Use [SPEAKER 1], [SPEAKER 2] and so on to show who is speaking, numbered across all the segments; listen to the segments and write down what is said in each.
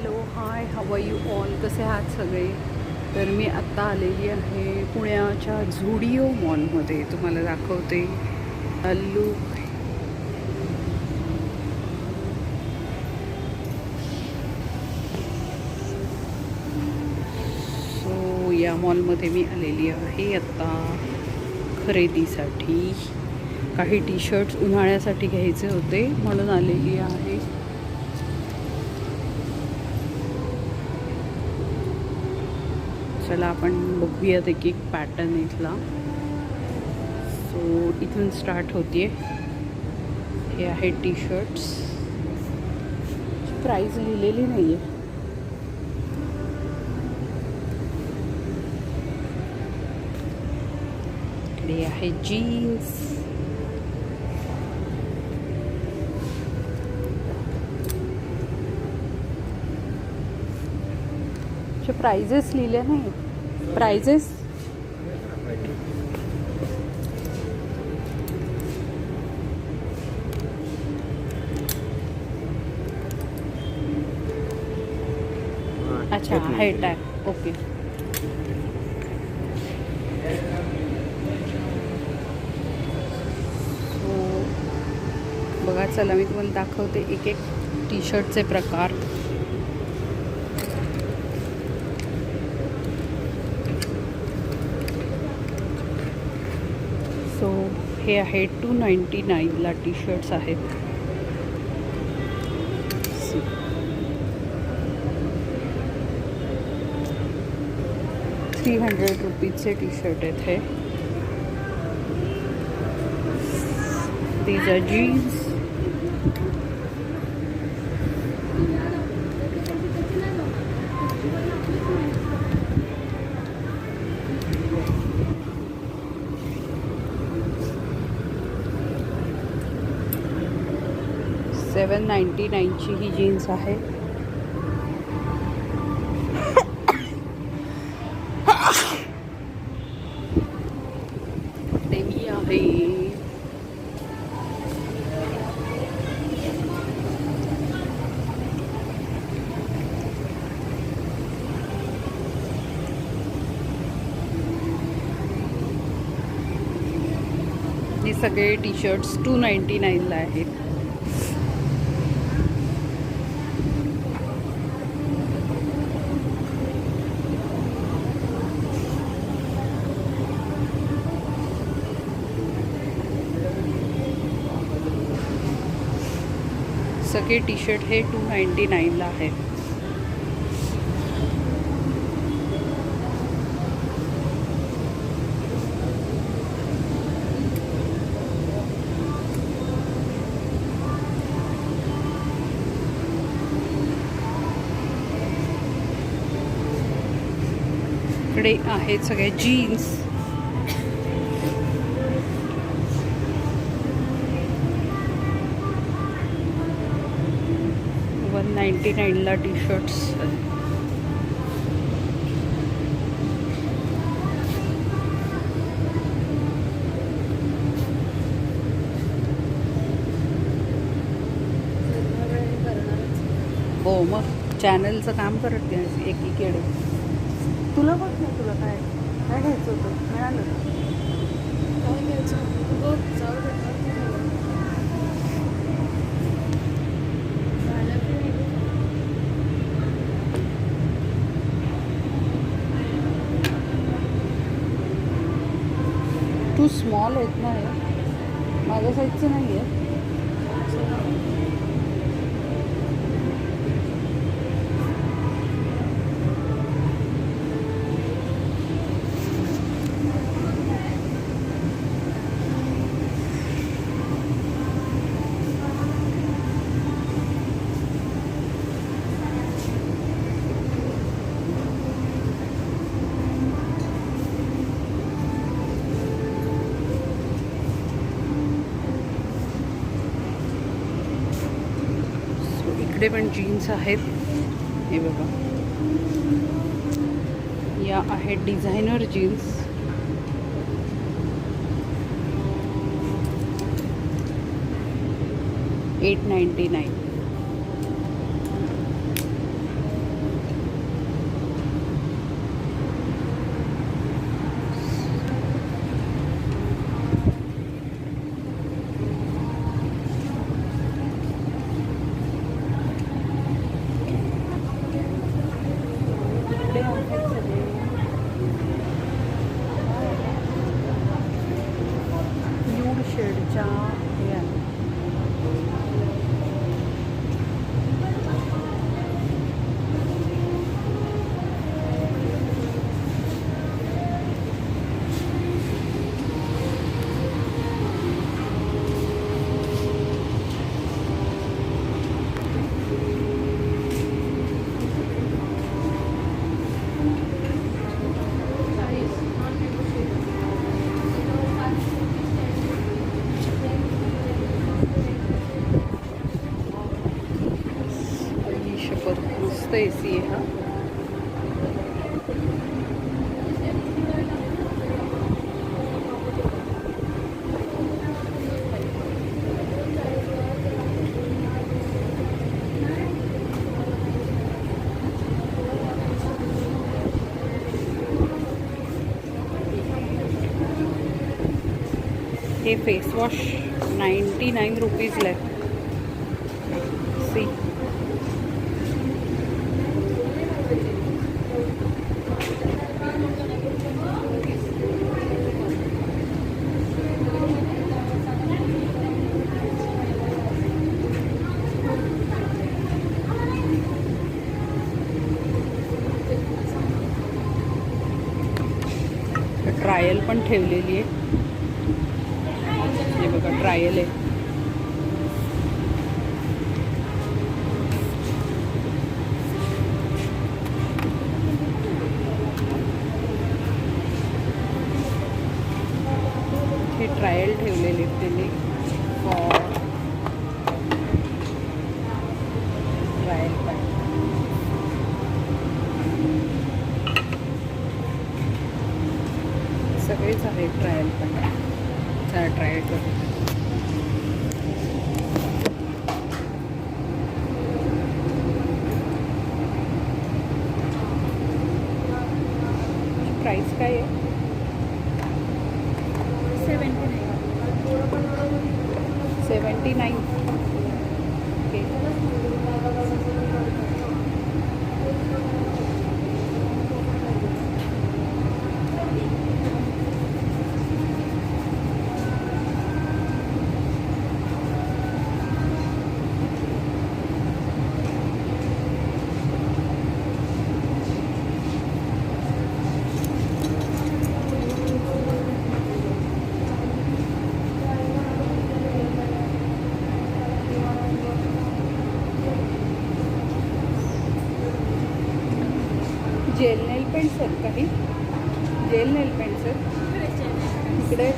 [SPEAKER 1] Hello hi हव you all कसे आहात सगळे? तर मी आत्ता आलेली आहे पुण्याच्या झुडिओ मॉलमध्ये. तुम्हाला दाखवते. लुक सो या मॉलमध्ये मी आलेली आहे आत्ता खरेदीसाठी. काही टी शर्ट्स उन्हाळ्यासाठी घ्यायचे होते म्हणून आलेली आहे. चला आपण बघूयात एक एक पॅटर्न इथला. सो इथून स्टार्ट होते हे आहे टी शर्ट्स प्राईज लिहिलेली नाही आहे इकडे आहे जीन्स प्राइजेस लिहिले नाही. प्राइजेस अच्छा आहे. टॅग ओके बघा चला मी तुम्हाला दाखवते एक एक टी शर्टचे प्रकार सो हे आहे टू नाईंटी नाईनला टी शर्ट्स आहेत थ्री हंड्रेड रुपीजचे टी शर्ट आहेत हे जीन्स. सेवन नाईन्टी नाईनची ही जीन्स आहे. हे सगळे टी शर्ट्स टू नाईंटी नाईनला आहेत. सगळे टी शर्ट हे टू नाईंटी नाईनला आहेत इकडे आहेत सगळे जीन्स नाईन्टी नाईनला टी शर्ट्स हो मग चॅनलचं काम करत नाही एकीकडे. तुला बघ नाही तुला काय काय घ्यायचं होतं? मिळालं
[SPEAKER 2] काय घ्यायचं बघ जाऊ दे झालं की नाही?
[SPEAKER 1] तू स्मॉल आहेत ना हे माझ्या साईजचं नाही आहे So, इकडे पण जीन्स आहेत. हे बघा. या आहेत designer jeans eight ninety nine मस्त ए सी आहे हा. हे फेस वॉश नाईन्टी नाईन रुपीजला आहे. सी ट्रायल पण ठेवलेली आहे. हे बघा ट्रायल आहे हे ट्रायल ठेवलेले आहेत त्यांनी फॉर ट्रायल पण सगळेच आहेत ट्रायल पण चला ट्रायल करू प्राईस काय आहे
[SPEAKER 2] seventy nine
[SPEAKER 1] seventy nine okay gel nail paints आहेत काही जेल नेल पेंट्स आहेत इकडे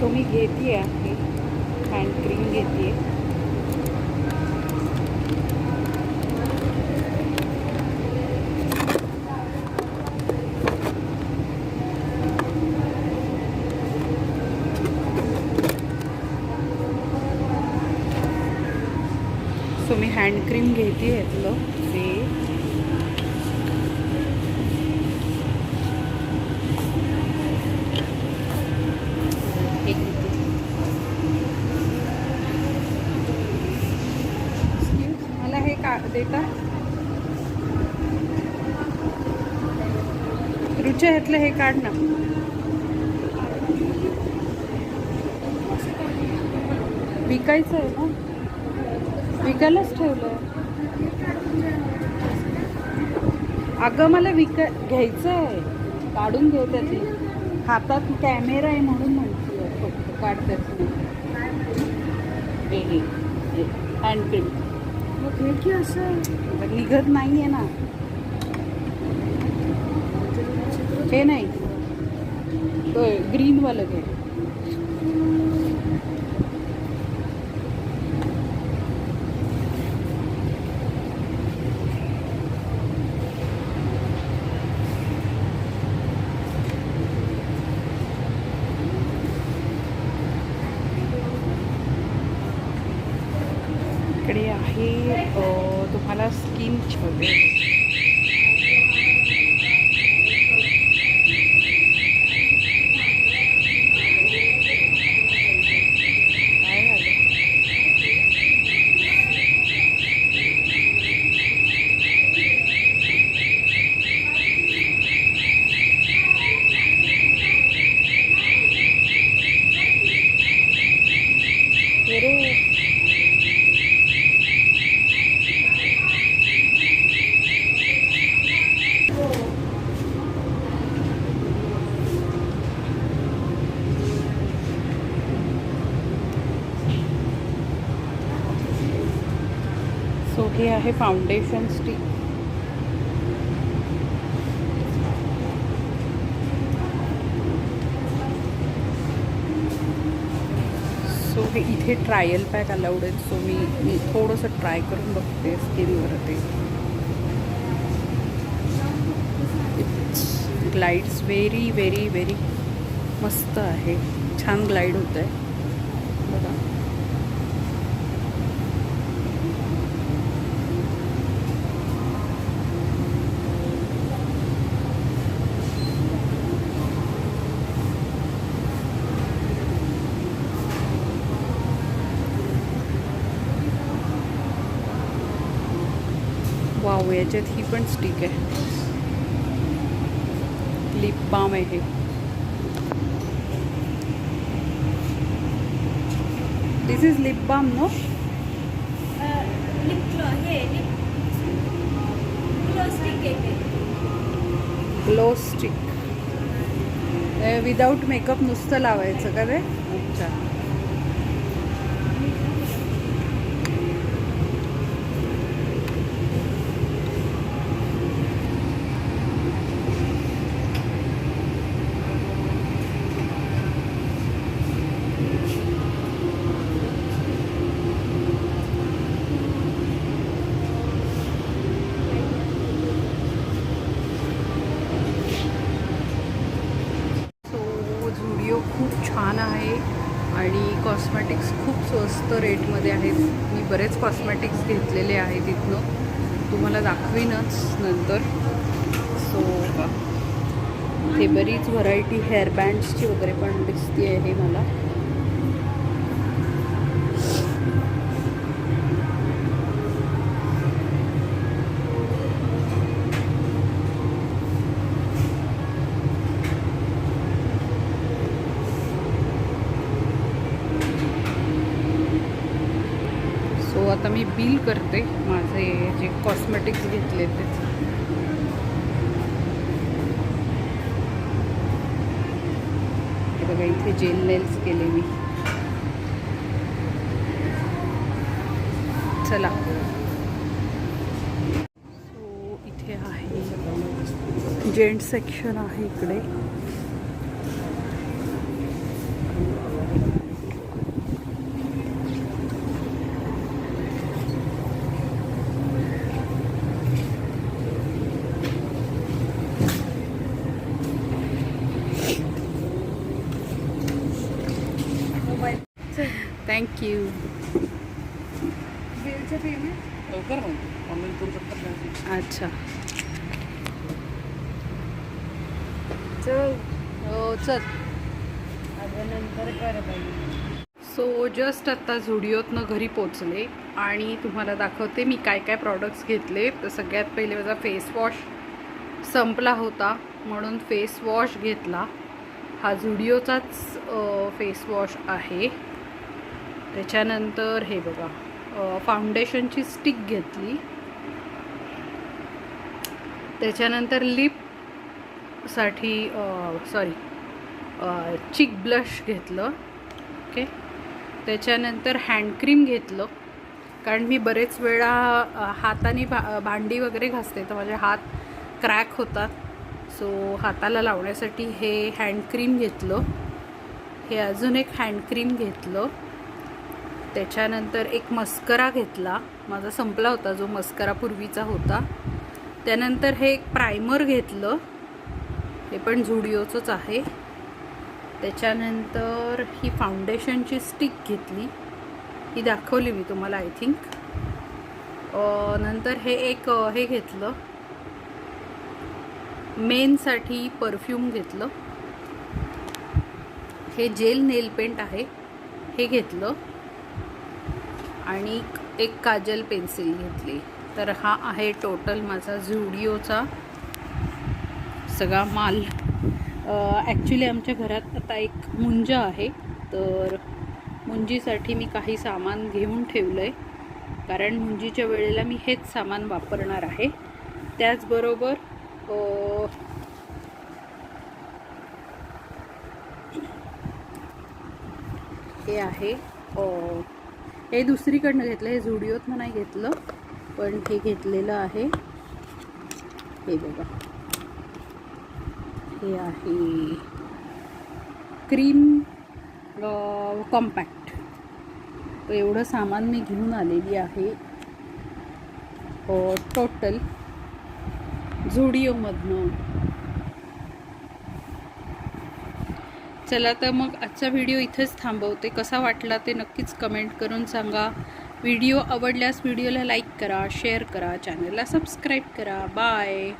[SPEAKER 1] सो मी घेते आहे. हँड क्रीम घेते. सो मी हँड क्रीम घेते ह्यातलं ते हे घेते Excuse, मला हे का देता रुच्या ह्यातलं हे काढ ना. विकायचं आहे ना? विकायलाच ठेवलं. अगं मला विकाय घ्यायचं आहे. काढून घे त्याची. हातात कॅमेरा आहे म्हणून म्हणतो. फक्त त्याची हे हँड
[SPEAKER 2] मग हे की असं
[SPEAKER 1] निघत नाही आहे ना. हे नाही. ग्रीनवालं घे इकडे आहे अ, तुम्हाला स्किन छोटे काय झालं अरे सो हे आहे फाउंडेशन स्टिक सो हे इथे ट्रायल पॅक अलाउड आहेत. सो मी मी थोडंसं ट्राय करून बघते स्किनवर ते. ग्लाइड्स व्हेरी व्हेरी व्हेरी मस्त आहे. छान ग्लाइड होत आहे बघा वाव याच्यात ही पण स्टिक आहे. लिप बाम आहे हे. This is lip balm no
[SPEAKER 2] lip glow हे स्टिक येते
[SPEAKER 1] ग्लो स्टिक विदाऊट मेकअप नुसतं लावायचं का ते अच्छा सो झुडिओ खूप छान आहे आणि कॉस्मॅटिक्स खूप स्वस्त रेटमध्ये आहेत. मी बरेच कॉस्मॅटिक्स घेतलेले आहेत इथनं. तुम्हाला दाखवीनच नंतर. सो ते बरीच व्हरायटी हेअरबँड्सची वगैरे पण दिसते आहे मला सो आता मी बिल करते माझे जे कॉस्मेटिक्स घेतले ते. हे बघा इथे जेल नेल्स केले मी. चला. सो इथे आहे. जेंट्स सेक्शन आहे इकडे.
[SPEAKER 3] का
[SPEAKER 1] अच्छा.
[SPEAKER 2] चल.
[SPEAKER 1] हो चल.
[SPEAKER 2] अगं नंतर कर पाहिजे
[SPEAKER 1] सो जस्ट आत्ता झुडिओतनं घरी पोचले आणि तुम्हाला दाखवते मी काय काय प्रॉडक्ट्स घेतले. तर सगळ्यात पहिले माझा फेस वॉश संपला होता म्हणून फेस वॉश घेतला. हा झुडिओचाच फेस वॉश आहे. त्याच्यानंतर हे बघा फाउंडेशनची स्टिक घेतली. त्याच्यानंतर लिपसाठी सॉरी चिक ब्लश घेतलं ओके त्याच्यानंतर हँडक्रीम घेतलं. कारण मी बरेच वेळा हाताने भा भांडी वगैरे घासते तर माझे हात क्रॅक होतात. सो हाताला लावण्यासाठी हे हँडक्रीम घेतलं. हे अजून एक हँडक्रीम घेतलं. त्याच्यानंतर एक मस्करा घेतला. माझा संपला होता जो मस्करा पूर्वीचा होता. त्यानंतर हे एक प्रायमर घेतलं. हे पण झुडिओचंच आहे. त्याच्यानंतर ही फाउंडेशनची स्टिक घेतली. ही दाखवली मी तुम्हाला आय थिंक नंतर हे एक हे घेतलं. मेनसाठी परफ्यूम घेतलं. हे जेल नेल पेंट आहे. हे घेतलं. आणि एक काजल पेन्सिल घेतली. तर हा आहे टोटल माझा झुडिओचा सगळा माल. ॲक्च्युली आमच्या घरात आता एक मुंज आहे. तर मुंजीसाठी मी काही सामान घेऊन ठेवलं आहे कारण मुंजीच्या वेळेला मी हेच सामान वापरणार आहे. त्याचबरोबर हे आहे हे दुसरीकडनं घेतलं हे झुडिओतनं नाही घेतलं पण हे घेतलेलं आहे. हे बघा. हे आहे क्रीम कॉम्पॅक्ट. एवढं सामान मी घेऊन आलेली आहे. टोटल झुडिओमधनं चला तर मग आजचा व्हिडिओ इथेच थांबवते. कसा वाटला ते नक्कीच कमेंट करून सांगा. व्हिडिओ आवडल्यास व्हिडिओला लाईक करा शेअर करा चॅनलला सबस्क्राईब करा. बाय